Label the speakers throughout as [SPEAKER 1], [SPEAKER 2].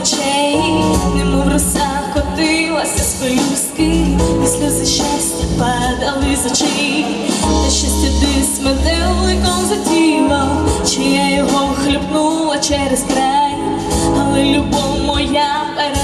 [SPEAKER 1] ночей, немов роса котилася з пелюстки, і сльози щастя падали з очей, та щастя десь метеликом затіло, чи я його хлюпнула через край, але любов моя перегоріла,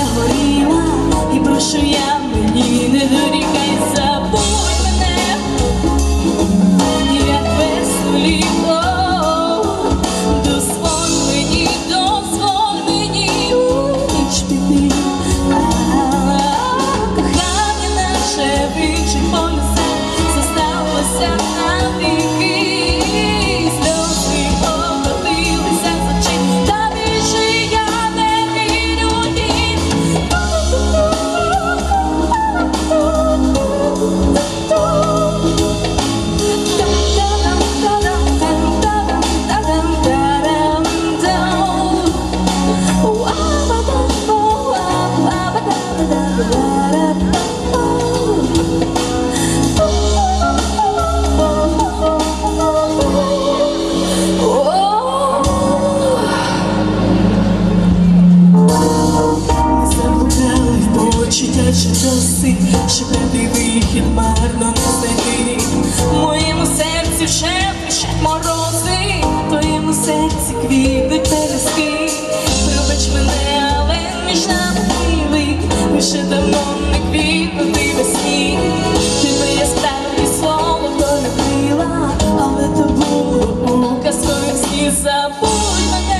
[SPEAKER 1] досить, що певний вихід марно не знайти. Моєму серці вже пишуть морози, твоєму серці квітнуть перески. Пробач мене, але між нами білий, лише давно не квітнути весні. Ти моє справді слово полюбила, але то було у казковім сні. Забудь мене,